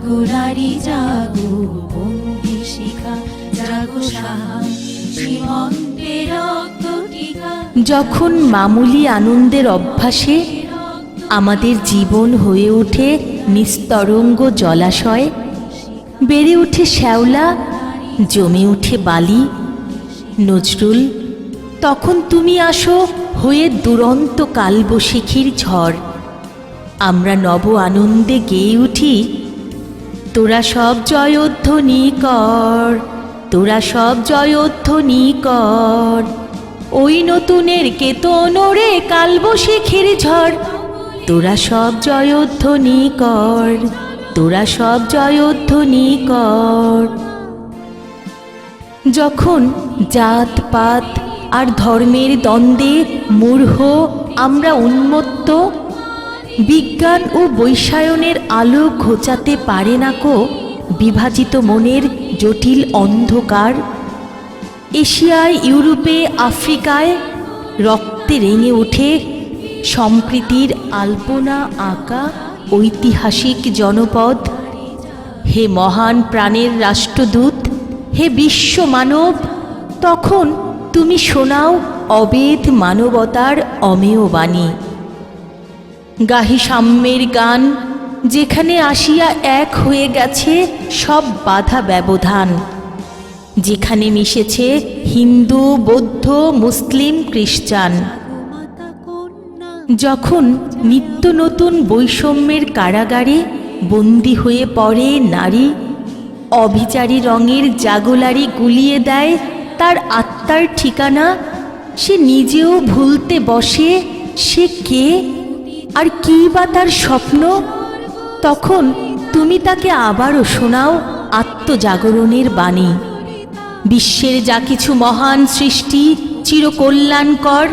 জাগো নারী, জাগো বন্দি শিখা, জাগো যখন মামুলি আনন্দের অভ্যাসে আমাদের জীবন হয়ে ওঠে নিস্তরঙ্গ জলাশয়, বেড়ে ওঠে শ্যাওলা, জমে ওঠে বালি। নজরুল, তখন তুমি আসো হয়ে দুরন্ত কালবশিখির ঝড়। আমরা নব আনন্দে গেয়ে উঠি তোরা সব জয়োধ্বনি কর তোরা সব জয়োধ্বনি কর ওই নতুনের কেতনরে কালবশিখির ঝড়, তোরা সব জয়োধ্বনি কর তোরা সব জয়োধ্বনি কর যখন জাত পাত আর ধর্মের দ্বন্দ্বে মূর্হ আমরা উন্মত্ত বিজ্ঞান ও বৈশায়নের আলো ঘোচাতে পারে না কো বিভাজিত মনের জটিল অন্ধকার। এশিয়ায়, ইউরোপে, আফ্রিকায় রক্তে রেঙে ওঠে সম্প্রীতির আলপনা আঁকা ঐতিহাসিক জনপদ। হে মহান প্রাণের রাষ্ট্রদূত, হে বিশ্ব মানব, তখন তুমি শোনাও অবেধ মানবতার অমেয় বাণী। গাহি সাম্যের গান, যেখানে আসিয়া এক হয়ে গেছে সব বাধা ব্যবধান। যেখানে মিশেছে হিন্দু, বৌদ্ধ, মুসলিম, খ্রিস্টান। যখন নিত্য নতুন বৈষম্যের কারাগারে বন্দি হয়ে পড়ে নারী, অভিচারী রঙের জাগলারি গুলিয়ে দেয় তার আত্মার ঠিকানা, সে নিজেও ভুলতে বসে, সে কে আর কি বা তার স্বপ্ন? তখন তুমি তাকে আবারও শোনাও আত্মজাগরণের বাণী। বিশ্বের যা কিছু মহান সৃষ্টি চিরকল্যাণকর,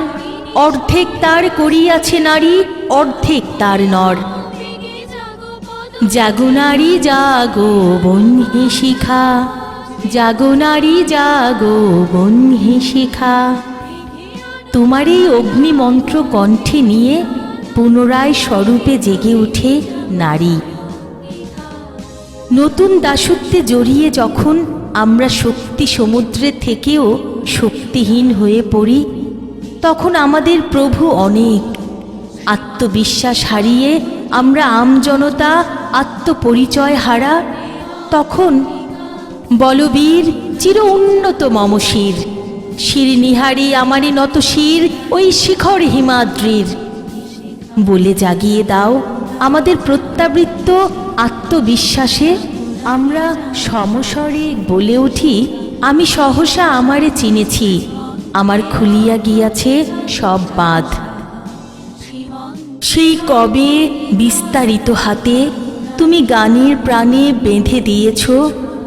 অর্ধেক তার করিয়াছে নারী, অর্ধেক তার নর। জাগো নারী, জাগো বন্যে শিখা। জাগো নারী, জাগো বন্যে শিখা। তোমার এই অগ্নিমন্ত্র কণ্ঠে নিয়ে পুনরায় স্বরূপে জেগে ওঠে নারী। নতুন দাসত্বে জড়িয়ে যখন আমরা শক্তি সমুদ্রে থেকেও শক্তিহীন হয়ে পড়ি, তখন আমাদের প্রভু অনেক। আত্মবিশ্বাস হারিয়ে আমরা আমজনতা, আত্মপরিচয় হারা, তখন বলবীর চির উন্নত মমশির। শির নিহারি আমারই নত শির, ওই শিখর হিমাদ্রির। বলে জাগিয়ে দাও, আমাদের প্রত্যাবৃত্ত আত্মবিশ্বাসে আমরা সমস্বরে বলে উঠি, আমি সহসা আমারে চিনেছি, আমার খুলিয়া গিয়াছে সব বাঁধ। সেই কবে বিস্তারিত হাতে তুমি গানের প্রাণে বেঁধে দিয়েছ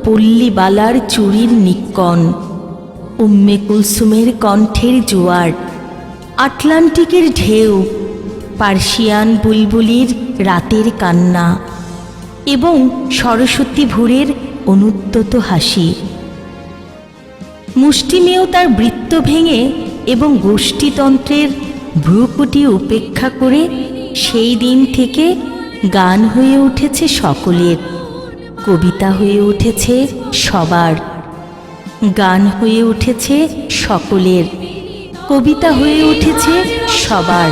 পল্লীবালার চুরির নিক্কন উম্মে কুলসুমের কণ্ঠের জোয়ার, আটলান্টিকের ঢেউ পার্সিয়ান বুলবুলির রাতের কান্না এবং সরস্বতী ভোরের অনুদ্যত হাসি। মুষ্টিমেয় তার বৃত্ত ভেঙে এবং গোষ্ঠীতন্ত্রের ভ্রুকুটি উপেক্ষা করে সেই দিন থেকে গান হয়ে উঠেছে সকলের, কবিতা হয়ে উঠেছে সবার, গান হয়ে উঠেছে সকলের, কবিতা হয়ে উঠেছে সবার।